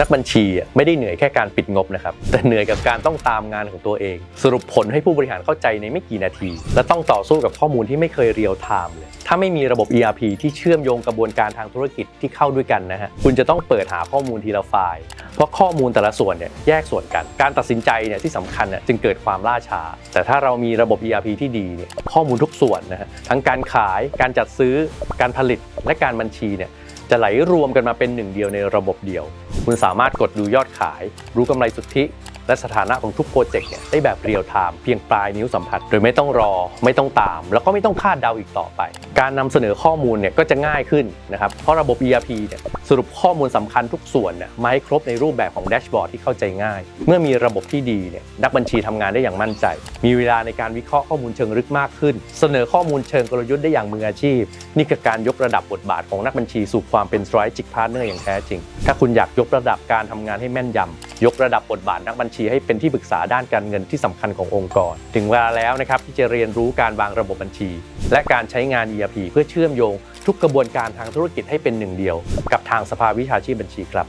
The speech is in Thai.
นักบัญชีไม่ได้เหนื่อยแค่การปิดงบนะครับ แต่เหนื่อยกับการต้องตามงานของตัวเอง สรุปผลให้ผู้บริหารเข้าใจในไม่กี่นาที และต้องต่อสู้กับข้อมูลที่ไม่เคยเรียลไทม์เลย ถ้าไม่มีระบบ ERP ที่เชื่อมโยงกระบวนการทางธุรกิจที่เข้าด้วยกันนะฮะคุณจะต้องเปิดหาข้อมูลทีละไฟล์เพราะข้อมูลแต่ละส่วนเนี่ยแยกส่วนกัน การตัดสินใจเนี่ยที่สำคัญเนี่ยจึงเกิดความล่าช้า แต่ถ้าเรามีระบบ ERP ที่ดีเนี่ยข้อมูลทุกส่วนนะฮะทั้งการขาย การจัดซื้อ การผลิต และการบัญชีเนี่ยจะไหลรวมกันมาเป็นหนึ่งเดียวในระบบเดียว คุณสามารถกดดูยอดขาย รู้กำไรสุทธิ และสถานะของทุกโปรเจกต์เนี่ยได้แบบเรียลไทม์เพียงปลายนิ้วสัมผัส โดยไม่ต้องรอ ไม่ต้องตาม แล้วก็ไม่ต้องคาดเดาอีกต่อไป การนำเสนอข้อมูลเนี่ยก็จะง่ายขึ้นนะครับเพราะระบบ ERP เนี่ยสรุปข้อมูลสำคัญทุกส่วนเนี่ยมาให้ครบในรูปแบบของแดชบอร์ดที่เข้าใจง่าย เมื่อมีระบบที่ดีเนี่ยนักบัญชีทำงานได้อย่างมั่นใจ มีเวลาในการวิเคราะห์ข้อมูลเชิงลึกมากขึ้น เสนอข้อมูลเชิงกลยุทธ์ได้อย่างมืออาชีพ นี่คือการยกระดับบทบาทของนักบัญชีสู่ความเป็น strategic partner อย่างแท้จริง ถ้าคุณอยากยกระดับการทำงานให้แม่นยำ ยกระดับบทบาทนักบัญชีให้เป็นที่ปรึกษาด้านการเงินที่สำคัญขององค์กร ถึงเวลาแล้วนะครับที่จะเรียนรู้การวางระบบบัญชี และการใช้งาน ERP เพื่อเชื่อมโยง ทุกกระบวนการทางธุรกิจให้เป็นหนึ่งเดียว กับทางสภาวิชาชีพบัญชีครับ